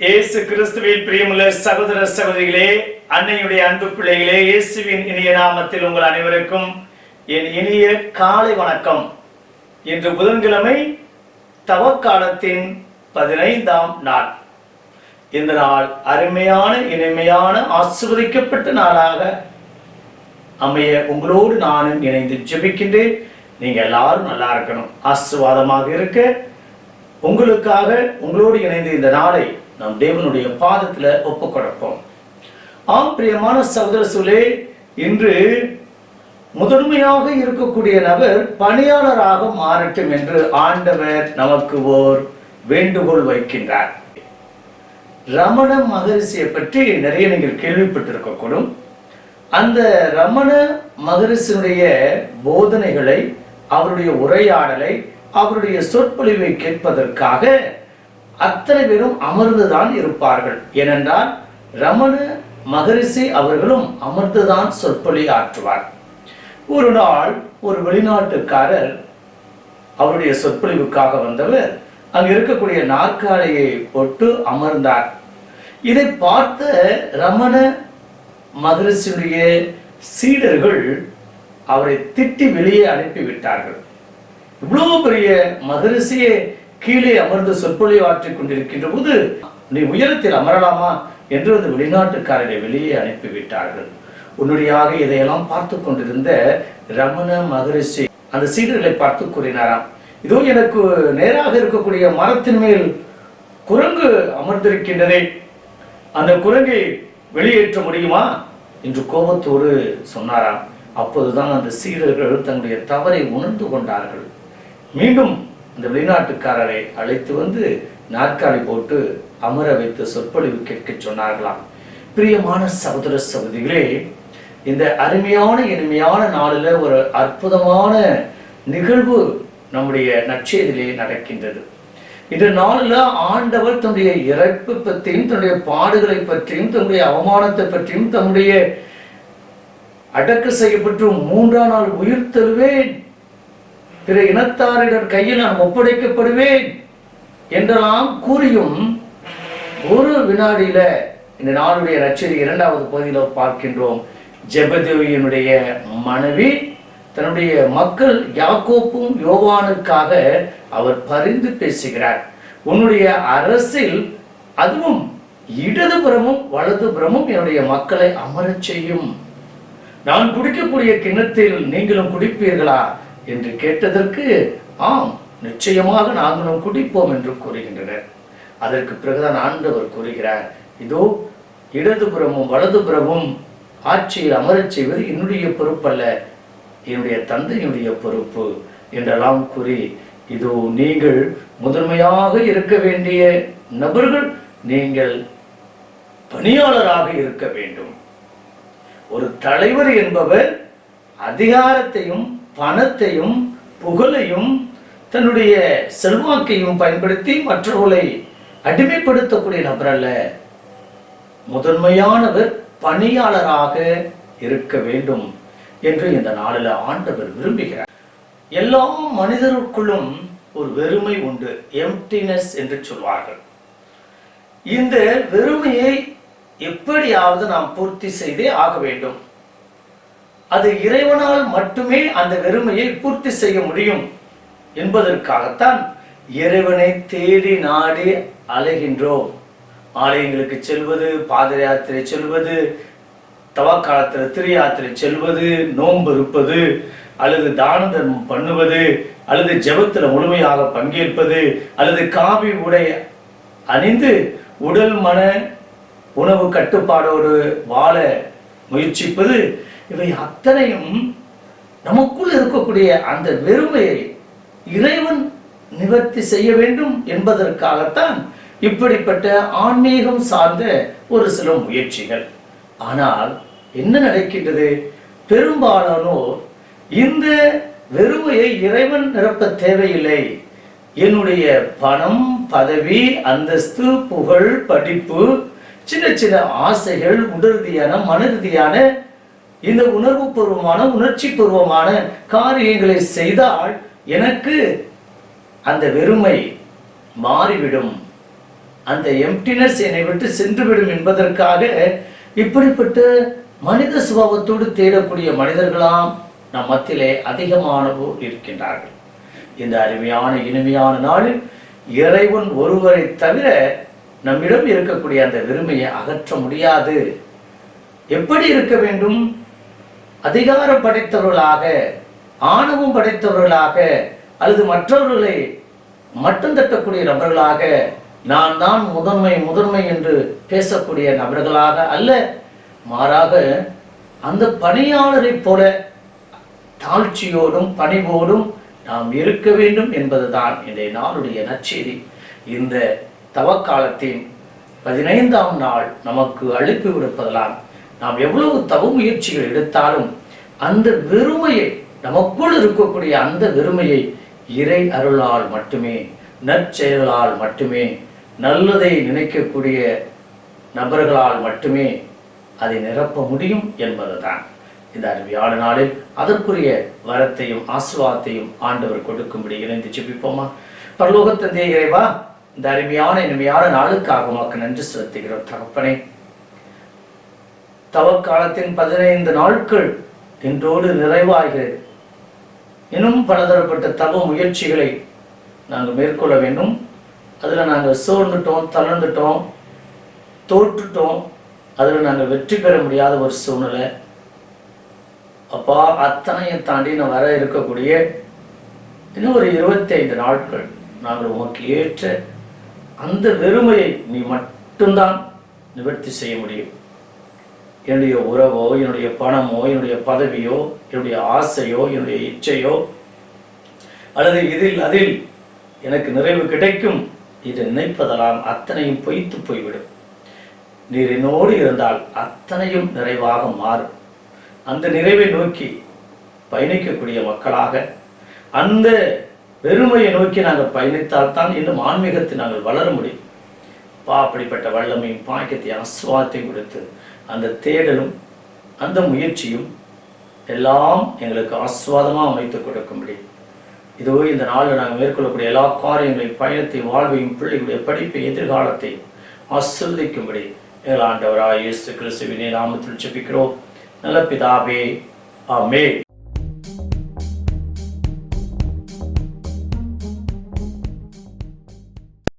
இயேசு கிறிஸ்துவில் பிரியமுள்ள சகோதர சகோதரிகளே அன்னையுடைய அன்பு பிள்ளைகளே இயேசுவின் இனிய நாமத்தில் உங்கள் அனைவருக்கும் என் இனிய காலை வணக்கம். இன்று புதன்கிழமை தவக்காலத்தின் பதினைந்தாம் நாள். இந்த நாள் அருமையான இனிமையான ஆசிர்வதிக்கப்பட்ட நாளாக அமைய உங்களோடு நானும் இணைந்து ஜெபிக்கின்றேன். நீங்க எல்லாரும் நல்லா இருக்கணும். ஆசீர்வாதமாக இருக்க உங்களுக்காக உங்களோடு இணைந்து இந்த நாளை நம் தேவனுடைய பாதத்தில் ஒப்பு கொடுப்போம் ஆம் பிரியமான சகோதர இன்று முதன்மையாக இருக்கக்கூடிய நபர் பணியாளராக மாறட்டும் என்று ஆண்டவர் நமக்கு ஓர் வேண்டுகோள் வைக்கின்றார். ரமண மகரிஷியை பற்றி நிறைய நீங்கள் கேள்விப்பட்டிருக்கக்கூடும். அந்த ரமண மகரிஷினுடைய போதனைகளை அவருடைய உரையாடலை அவருடைய சொற்பொழிவை கேட்பதற்காக அத்தனை பேரும் அமர்ந்துதான் இருப்பார்கள். ஏனென்றால் ரமண மகரிஷி அவர்களும் அமர்ந்துதான் சொற்பொழி ஆற்றுவார். ஒரு நாள் ஒரு வெளிநாட்டுக்காரர் அவருடைய சொற்பொழிவுக்காக வந்தவர் அங்கு இருக்கக்கூடிய நாற்காலியை போட்டு அமர்ந்தார். இதை பார்த்த ரமண மகரிஷியுடைய சீடர்கள் அவரை திட்டி வெளியே அனுப்பிவிட்டார்கள். இவ்வளவு பெரிய மகரிஷியே கீழே அமர்ந்து சொற்பொழிவு ஆற்றிக் கொண்டிருக்கின்ற போது நீ உயரத்தில் அமரலாமா என்று அந்த வெளிநாட்டுக்காரரை வெளியே அனுப்பிவிட்டார்கள் உன்னுடையாக இதையெல்லாம் பார்த்து கொண்டிருந்த ரமண மகரிஷி அந்த சீடர்களை பார்த்து கூறினாராம் இதோ எனக்கு நேராக இருக்கக்கூடிய மரத்தின் மேல் குரங்கு அமர்ந்திருக்கின்றதே. அந்த குரங்கை வெளியேற்ற முடியுமா? என்று கோபத்தோடு சொன்னாராம். அப்போதுதான் அந்த சீடர்கள் தங்களுடைய தவறை உணர்ந்து கொண்டார்கள். மீண்டும் இந்த வெளிநாட்டுக்காரரை அழைத்து வந்து நாற்காலி போட்டு அமர வைத்து சொற்பொழிவு கேட்க சொன்னார்களாம். பிரியமான சகோதர சகோதரிகளே இந்த அருமையான இனிமையான நாளில் ஒரு அற்புதமான நிகழ்வு நம்முடைய நற்செய்திலே நடக்கின்றது. இந்த நாளில் ஆண்டவர் தன்னுடைய இறப்பு பற்றியும் தன்னுடைய பாடுகளை பற்றியும் தன்னுடைய அவமானத்தை பற்றியும் தன்னுடைய அடக்கு செய்யப்பட்டு மூன்றாம் நாள் உயிர் பிற இனத்தாரிடர் கையில் நான் ஒப்படைக்கப்படுவேன் என்றெல்லாம் கூறியும் ஒரு வினாடியில இந்த நாளுடைய ரச்சரி இரண்டாவது பகுதியில் பார்க்கின்றோம். ஜெபதேவியினுடைய மனைவி தன்னுடைய மக்கள் யாக்கோப்பும் யோவானுக்காக அவர் பரிந்து பேசுகிறார். உன்னுடைய அரசில் அதுவும் இடதுபுறமும் வலதுபுறமும் என்னுடைய மக்களை அமரச் செய்யும். நான் குடிக்கக்கூடிய கிண்ணத்தில் நீங்களும் குடிப்பீர்களா? என்று கேட்டதற்கு ஆம் நிச்சயமாக நாங்களும் குடிப்போம் என்று கூறுகின்றனர். அதற்கு பிறகுதான் ஆண்டவர் கூறுகிறார் இதோ இடதுபுறமும் வலதுபுறமும் ஆட்சியில் அமரச் செய்வது என்னுடைய பொறுப்பல்ல என்னுடைய தந்தையினுடைய பொறுப்பு என்றெல்லாம் கூறி இதோ நீங்கள் முதன்மையாக இருக்க வேண்டிய நபர்கள் நீங்கள் பணியாளராக இருக்க வேண்டும். ஒரு தலைவர் என்பவர் அதிகாரத்தையும் பணத்தையும் புகழையும் தன்னுடைய செல்வாக்கையும் பயன்படுத்தி மற்றவர்களை அடிமைப்படுத்தக்கூடிய நபர் அல்ல. முதன்மையானவர் பணியாளராக இருக்க வேண்டும் என்று இந்த நாளில் ஆண்டவர் விரும்புகிறார். எல்லா மனிதருக்குள்ளும் ஒரு வெறுமை உண்டு எம்டினஸ் என்று சொல்வார்கள். இந்த வெறுமையை எப்படியாவது நாம் பூர்த்தி செய்தே ஆக வேண்டும். அது இறைவனால் மட்டுமே அந்த வெறுமையை பூர்த்தி செய்ய முடியும் என்பதற்காகத்தான் இறைவனை தேடி நாடி அலைகின்றோம். ஆலயங்களுக்கு செல்வது பாத யாத்திரை செல்வது தவக்காலத்தில் திரு யாத்திரை செல்வது நோன்பு இருப்பது அல்லது தான தர்மம் பண்ணுவது அல்லது ஜெபத்தில் முழுமையாக பங்கேற்பது அல்லது காவி உடை அணிந்து உடல் மன உணவு கட்டுப்பாடோடு வாழ முயற்சிப்பது இவை அத்தனையும் நமக்குள் இருக்கக்கூடிய அந்த வெறுமையை இறைவன் நிவர்த்தி செய்ய வேண்டும் என்பதற்காகத்தான் இப்படிப்பட்ட ஆன்மீகம் சார்ந்த ஒரு சில முயற்சிகள். ஆனால் என்ன நடக்கின்றது? பெரும்பாலானோர் இந்த வெறுமையை இறைவன் நிரப்ப தேவையில்லை. என்னுடைய பணம் பதவி அந்தஸ்து புகழ் படிப்பு சின்ன சின்ன ஆசைகள் உடற்ரீதியான மனரீதியான இந்த உணர்வு பூர்வமான உணர்ச்சி பூர்வமான காரியங்களை செய்தால் எனக்கு அந்த வெறுமை மாறிவிடும். அந்த எம்டினஸ் என்னை விட்டு சென்றுவிடும் என்பதற்காக இப்படிப்பட்ட மனித சுபாவத்தோடு தேடக்கூடிய மனிதர்களாம் நம் மத்திலே அதிகமானவோர் இருக்கின்றார்கள். இந்த அருமையான இனிமையான நாளில் இறைவன் ஒருவரை தவிர நம்மிடம் இருக்கக்கூடிய அந்த வெறுமையை அகற்ற முடியாது. எப்படி இருக்க வேண்டும்? அதிகாரம் படைத்தவர்களாக ஆணவம் படைத்தவர்களாக அல்லது மற்றவர்களை மட்டும் தட்டக்கூடிய நபர்களாக நான் தான் முதன்மை முதன்மை என்று பேசக்கூடிய நபர்களாக அல்ல மாறாக அந்த பணியாளரைப் போல தாழ்ச்சியோடும் பணிவோடும் நாம் இருக்க வேண்டும் என்பதுதான் இன்றைய நாளுடைய நச்செய்தி இந்த தவக்காலத்தின் பதினைந்தாம் நாள் நமக்கு அழைப்பு விடுப்பதெல்லாம் நாம் எவ்வளவு தவ முயற்சிகள் எடுத்தாலும் அந்த வெறுமையை நமக்குள் இருக்கக்கூடிய அந்த வெறுமையை இறை அருளால் மட்டுமே நற்செயலால் மட்டுமே நல்லதை நினைக்கக்கூடிய நபர்களால் மட்டுமே அதை நிரப்ப முடியும் என்பதுதான். இந்த அருமையான நாளில் அதற்குரிய வரத்தையும் ஆசுவாதத்தையும் ஆண்டவர் கொடுக்கும்படி இணைந்து ஜெபிப்போமா? பரலோகத்தந்தே இறைவா இந்த அருமையான இனிமையான நாளுக்காக உமக்கு நன்றி செலுத்துகிறோம் தகப்பனே. தவக்காலத்தின் பதினைந்து நாட்கள் இன்றோடு நிறைவாகிறது. இன்னும் பலதரப்பட்ட தவ முயற்சிகளை நாங்கள் மேற்கொள்ள வேண்டும். அதில் நாங்கள் சோர்ந்துட்டோம் தளர்ந்துட்டோம் தோற்றுட்டோம். அதில் நாங்கள் வெற்றி பெற முடியாத ஒரு சூழ்நிலை. அப்பா அத்தனையும் தாண்டி நான் வர இருக்கக்கூடிய இன்னும் ஒரு இருபத்தைந்து நாட்கள் நாங்கள் உனக்கு ஏற்ற அந்த வெறுமையை நீ மட்டும்தான் நிவர்த்தி செய்ய முடியும். என்னுடைய உறவோ என்னுடைய பணமோ என்னுடைய பதவியோ என்னுடைய ஆசையோ என்னுடைய இச்சையோ அல்லது இதில் அதில் எனக்கு நிறைவு கிடைக்கும். இது நினைப்பதெல்லாம் அத்தனையும் பொய்த்து போய்விடும். நீர் என்னோடு இருந்தால் அத்தனையும் நிறைவாக மாறும். அந்த நிறைவை நோக்கி பயணிக்கக்கூடிய மக்களாக அந்த பெருமையை நோக்கி நாங்கள் பயணித்தால் தான் இன்னும் ஆன்மீகத்தை நாங்கள் வளர முடியும். பா அப்படிப்பட்ட வல்லமையும் பாக்கியத்தையும் ஆசுவாதத்தையும் கொடுத்து அந்த தேடலும் அந்த முயற்சியும் எல்லாம் எங்களுக்கு ஆஸ்வாதமாக அமைத்து கொடுக்கும்படி. இதோ இந்த நாளில் நாங்கள் மேற்கொள்ளக்கூடிய எல்லா காரியங்களையும் பயணத்தை வாழ்வையும் பிள்ளைகளுடைய படிப்பை எதிர்காலத்தை ஆசிர்வதிக்கும்படி எங்கள் இயேசு கிறிஸ்துவினை நாமத்தில் ஜெபிக்கிறோம். நல்ல பிதாவே ஆமே